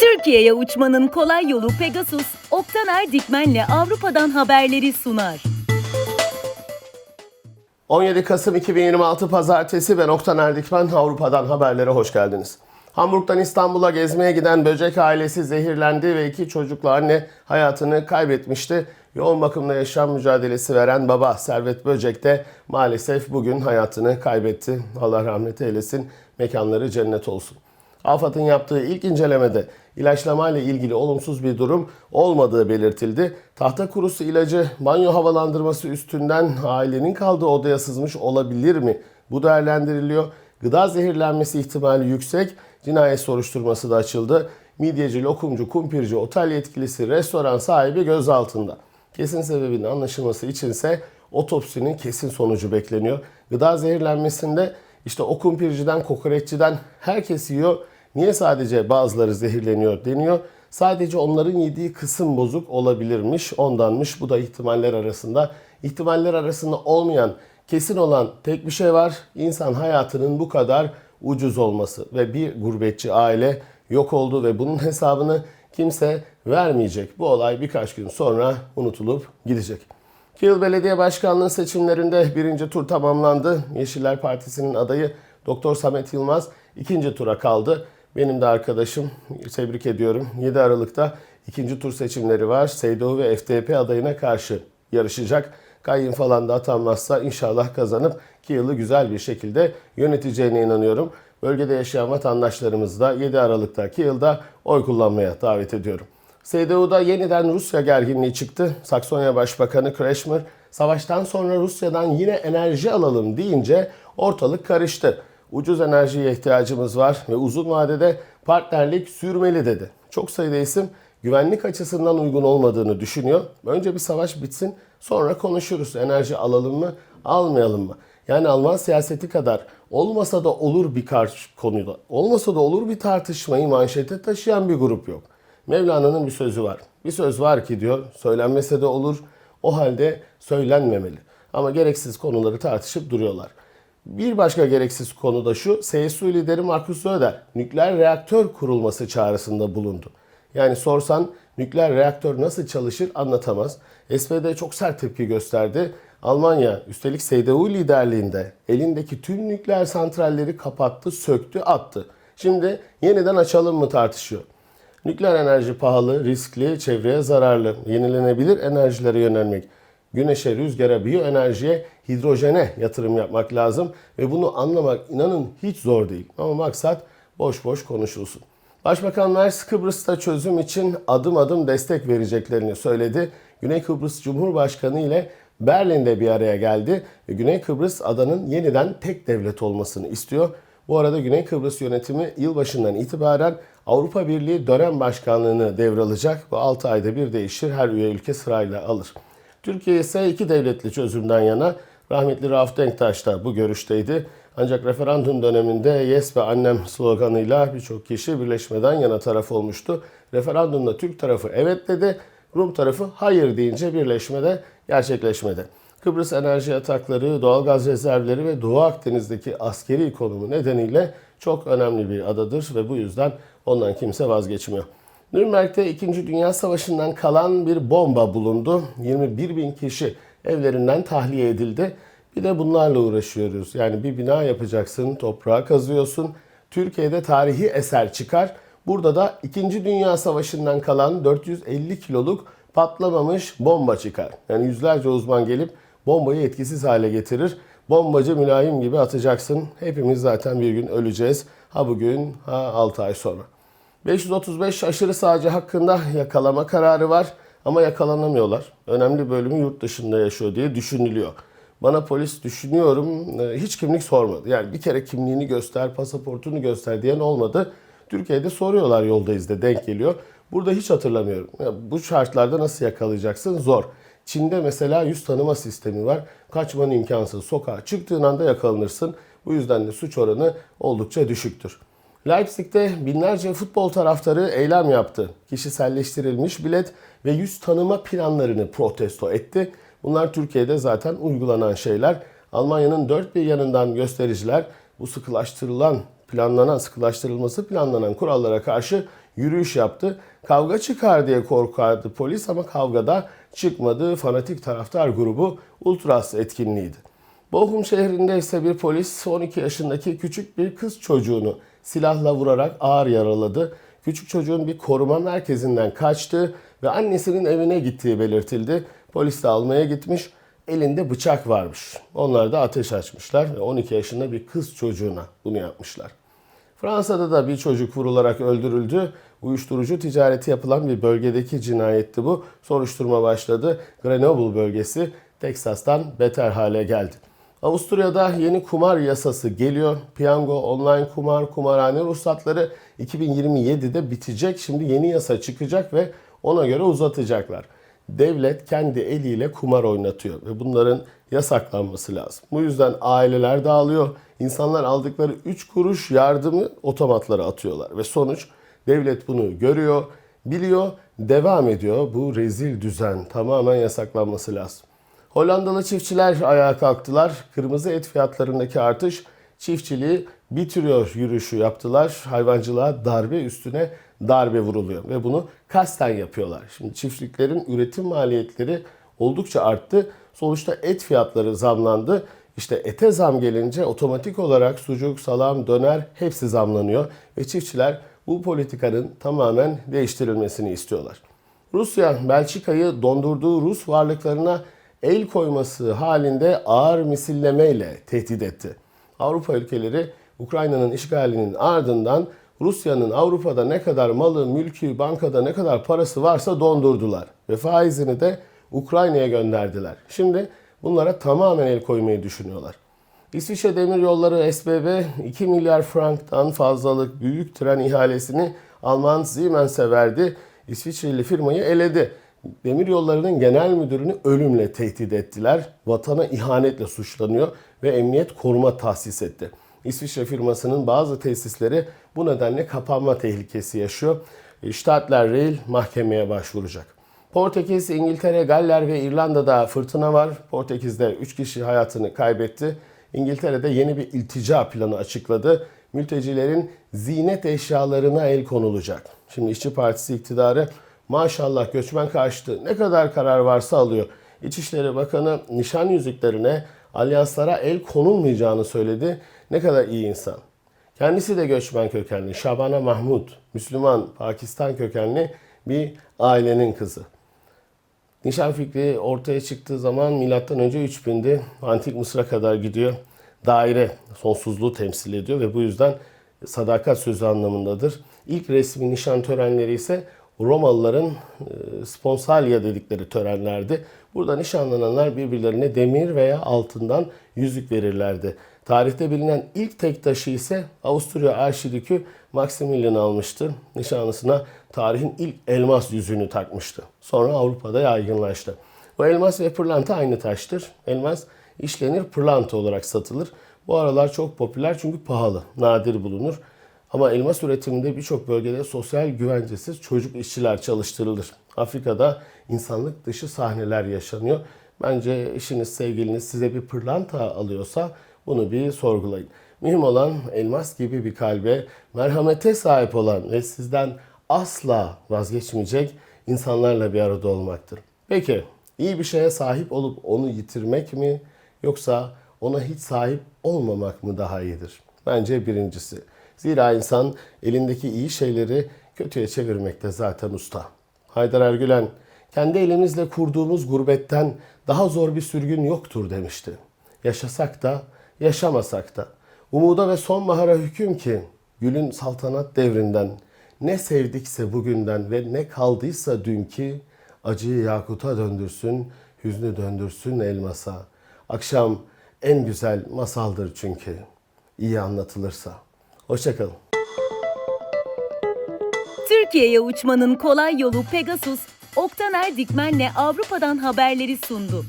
Türkiye'ye uçmanın kolay yolu Pegasus, Oktaner Dikmen'le Avrupa'dan haberleri sunar. 17 Kasım 2026 Pazartesi ben Oktan Erdikmen Avrupa'dan haberlere hoş geldiniz. Hamburg'dan İstanbul'a gezmeye giden böcek ailesi zehirlendi ve iki çocuklu anne hayatını kaybetmişti. Yoğun bakımda yaşam mücadelesi veren baba Servet Böcek de maalesef bugün hayatını kaybetti. Allah rahmet eylesin, mekanları cennet olsun. AFAD'ın yaptığı ilk incelemede ilaçlamayla ilgili olumsuz bir durum olmadığı belirtildi. Tahta kurusu ilacı banyo havalandırması üstünden ailenin kaldığı odaya sızmış olabilir mi? Bu değerlendiriliyor. Gıda zehirlenmesi ihtimali yüksek. Cinayet soruşturması da açıldı. Midyeci, lokumcu, kumpirci, otel yetkilisi, restoran sahibi gözaltında. Kesin sebebinin anlaşılması içinse otopsinin kesin sonucu bekleniyor. Gıda zehirlenmesinde işte o kumpirciden, kokoreççiden herkes yiyor. Niye sadece bazıları zehirleniyor deniyor. Sadece onların yediği kısım bozuk olabilirmiş, ondanmış. Bu da ihtimaller arasında. İhtimaller arasında olmayan, kesin olan tek bir şey var. İnsan hayatının bu kadar ucuz olması ve bir gurbetçi aile yok oldu ve bunun hesabını kimse vermeyecek. Bu olay birkaç gün sonra unutulup gidecek. Kiel Belediye Başkanlığı seçimlerinde birinci tur tamamlandı. Yeşiller Partisi'nin adayı Doktor Samet Yılmaz ikinci tura kaldı. Benim de arkadaşım, tebrik ediyorum. 7 Aralık'ta ikinci tur seçimleri var. SEDO ve FDP adayına karşı yarışacak. Kayyum falan da atanmazsa inşallah kazanıp Kiel'ı güzel bir şekilde yöneteceğine inanıyorum. Bölgede yaşayan vatandaşlarımızı da 7 Aralık'ta Kiel'da oy kullanmaya davet ediyorum. SDU'da yeniden Rusya gerginliği çıktı. Saksonya Başbakanı Kreşmer savaştan sonra Rusya'dan yine enerji alalım deyince ortalık karıştı. Ucuz enerjiye ihtiyacımız var ve uzun vadede partnerlik sürmeli dedi. Çok sayıda isim güvenlik açısından uygun olmadığını düşünüyor. Önce bir savaş bitsin sonra konuşuruz. Enerji alalım mı almayalım mı? Yani Alman siyaseti kadar olmasa da olur bir konuda, olmasa da olur bir tartışmayı manşete taşıyan bir grup yok. Mevlana'nın bir sözü var. Bir söz var ki diyor, söylenmese de olur, o halde söylenmemeli. Ama gereksiz konuları tartışıp duruyorlar. Bir başka gereksiz konu da şu, CSU lideri Markus Söder nükleer reaktör kurulması çağrısında bulundu. Yani sorsan nükleer reaktör nasıl çalışır anlatamaz. SPD çok sert tepki gösterdi. Almanya üstelik CDU liderliğinde elindeki tüm nükleer santralleri kapattı, söktü, attı. Şimdi yeniden açalım mı tartışıyor. Nükleer enerji pahalı, riskli, çevreye zararlı. Yenilenebilir enerjilere yönelmek. Güneşe, rüzgara, biyoenerjiye, hidrojene yatırım yapmak lazım. Ve bunu anlamak inanın hiç zor değil. Ama maksat boş boş konuşulsun. Başbakan Mers Kıbrıs'ta çözüm için adım adım destek vereceklerini söyledi. Güney Kıbrıs Cumhurbaşkanı ile Berlin'de bir araya geldi Güney Kıbrıs adanın yeniden tek devlet olmasını istiyor. Bu arada Güney Kıbrıs yönetimi yılbaşından itibaren Avrupa Birliği dönem başkanlığını devralacak. Bu 6 ayda bir değişir. Her üye ülke sırayla alır. Türkiye ise iki devletli çözümden yana. Rahmetli Rauf Denktaş da bu görüşteydi. Ancak referandum döneminde Yes ve Annem sloganıyla birçok kişi birleşmeden yana taraf olmuştu. Referandumda Türk tarafı evet dedi, Rum tarafı hayır deyince birleşme de gerçekleşmedi. Kıbrıs enerji yatakları, doğalgaz rezervleri ve Doğu Akdeniz'deki askeri konumu nedeniyle çok önemli bir adadır ve bu yüzden ondan kimse vazgeçmiyor. Nürnberg'de 2. Dünya Savaşı'ndan kalan bir bomba bulundu. 21 bin kişi evlerinden tahliye edildi. Bir de bunlarla uğraşıyoruz. Yani bir bina yapacaksın, toprağa kazıyorsun. Türkiye'de tarihi eser çıkar. Burada da 2. Dünya Savaşı'ndan kalan 450 kiloluk patlamamış bomba çıkar. Yani yüzlerce uzman gelip bombayı etkisiz hale getirir. Bombacı mülayim gibi atacaksın. Hepimiz zaten bir gün öleceğiz. Ha bugün ha 6 ay sonra. 535 aşırı sağcı hakkında yakalama kararı var ama yakalanamıyorlar. Önemli bölümü yurt dışında yaşıyor diye düşünülüyor. Bana polis düşünüyorum e, hiç kimlik sormadı. Yani bir kere kimliğini göster, pasaportunu göster diyen olmadı. Türkiye'de soruyorlar yoldayız da denk geliyor. Burada hiç hatırlamıyorum. Yani bu şartlarda nasıl yakalayacaksın? Zor. Çin'de mesela yüz tanıma sistemi var. Kaçman imkansız. Sokağa çıktığın anda yakalanırsın. Bu yüzden de suç oranı oldukça düşüktür. Leipzig'te binlerce futbol taraftarı eylem yaptı. Kişiselleştirilmiş bilet ve yüz tanıma planlarını protesto etti. Bunlar Türkiye'de zaten uygulanan şeyler. Almanya'nın dört bir yanından göstericiler bu sıkılaştırılan planlanan, sıkılaştırılması planlanan kurallara karşı yürüyüş yaptı. Kavga çıkar diye korkardı polis ama kavgada çıkmadı. Fanatik taraftar grubu Ultras etkinliğiydi. Bochum şehrinde ise bir polis 12 yaşındaki küçük bir kız çocuğunu silahla vurarak ağır yaraladı. Küçük çocuğun bir koruma merkezinden kaçtı ve annesinin evine gittiği belirtildi. Polis de almaya gitmiş. Elinde bıçak varmış. Onlar da ateş açmışlar ve 12 yaşında bir kız çocuğuna bunu yapmışlar. Fransa'da da bir çocuk vurularak öldürüldü. Uyuşturucu ticareti yapılan bir bölgedeki cinayetti bu. Soruşturma başladı. Grenoble bölgesi Teksas'tan beter hale geldi. Avusturya'da yeni kumar yasası geliyor. Piyango, online kumar, kumarhane ruhsatları 2027'de bitecek. Şimdi yeni yasa çıkacak ve ona göre uzatacaklar. Devlet kendi eliyle kumar oynatıyor ve bunların yasaklanması lazım. Bu yüzden aileler dağılıyor. İnsanlar aldıkları 3 kuruş yardımı otomatlara atıyorlar ve sonuç devlet bunu görüyor, biliyor, devam ediyor. Bu rezil düzen tamamen yasaklanması lazım. Hollandalı çiftçiler ayağa kalktılar. Kırmızı et fiyatlarındaki artış çiftçiliği bitiriyor yürüyüşü yaptılar. Hayvancılığa darbe üstüne darbe vuruluyor ve bunu kasten yapıyorlar. Şimdi çiftliklerin üretim maliyetleri oldukça arttı. Sonuçta et fiyatları zamlandı. İşte ete zam gelince otomatik olarak sucuk, salam, döner hepsi zamlanıyor ve çiftçiler bu politikanın tamamen değiştirilmesini istiyorlar. Rusya, Belçika'yı dondurduğu Rus varlıklarına el koyması halinde ağır misillemeyle tehdit etti. Avrupa ülkeleri Ukrayna'nın işgalinin ardından Rusya'nın Avrupa'da ne kadar malı, mülkü, bankada ne kadar parası varsa dondurdular ve faizini de Ukrayna'ya gönderdiler. Şimdi bunlara tamamen el koymayı düşünüyorlar. İsviçre Demiryolları SBB 2 milyar franktan fazlalık büyük tren ihalesini Alman Siemens'e verdi. İsviçreli firmayı eledi. Demiryollarının genel müdürünü ölümle tehdit ettiler. Vatana ihanetle suçlanıyor ve emniyet koruma tahsis etti. İsviçre firmasının bazı tesisleri bu nedenle kapanma tehlikesi yaşıyor. Stadler Rail mahkemeye başvuracak. Portekiz, İngiltere, Galler ve İrlanda'da fırtına var. Portekiz'de 3 kişi hayatını kaybetti. İngiltere'de yeni bir iltica planı açıkladı. Mültecilerin zinet eşyalarına el konulacak. Şimdi İşçi Partisi iktidarı maşallah göçmen karşıtı ne kadar karar varsa alıyor. İçişleri Bakanı nişan yüzüklerine, alyanslara el konulmayacağını söyledi. Ne kadar iyi insan. Kendisi de göçmen kökenli. Şabana Mahmud, Müslüman, Pakistan kökenli bir ailenin kızı. Nişan fikri ortaya çıktığı zaman milattan önce 3000'di. Antik Mısır'a kadar gidiyor. Daire sonsuzluğu temsil ediyor ve bu yüzden sadakat sözü anlamındadır. İlk resmi nişan törenleri ise Romalıların e, sponsalya dedikleri törenlerdi. Burada nişanlananlar birbirlerine demir veya altından yüzük verirlerdi. Tarihte bilinen ilk tek taşı ise Avusturya Arşidükü Maximilian almıştı. Nişanlısına tarihin ilk elmas yüzüğünü takmıştı. Sonra Avrupa'da yaygınlaştı. Bu elmas ve pırlanta aynı taştır. Elmas işlenir, pırlanta olarak satılır. Bu aralar çok popüler çünkü pahalı, nadir bulunur. Ama elmas üretiminde birçok bölgede sosyal güvencesiz çocuk işçiler çalıştırılır. Afrika'da insanlık dışı sahneler yaşanıyor. Bence eşiniz, sevgiliniz size bir pırlanta alıyorsa bunu bir sorgulayın. Mühim olan elmas gibi bir kalbe, merhamete sahip olan ve sizden asla vazgeçmeyecek insanlarla bir arada olmaktır. Peki iyi bir şeye sahip olup onu yitirmek mi yoksa ona hiç sahip olmamak mı daha iyidir? Bence birincisi. Zira insan elindeki iyi şeyleri kötüye çevirmekte zaten usta. Haydar Ergülen, kendi elimizle kurduğumuz gurbetten daha zor bir sürgün yoktur demişti. Yaşasak da, yaşamasak da. Umuda ve sonbahara hüküm ki, gülün saltanat devrinden, ne sevdikse bugünden ve ne kaldıysa dünkü, acıyı yakuta döndürsün, hüznü döndürsün elmasa. Akşam en güzel masaldır çünkü, iyi anlatılırsa. Hoşçakalın. Türkiye'ye uçmanın kolay yolu Pegasus, Oktaner Dikmen'le Avrupa'dan haberleri sundu.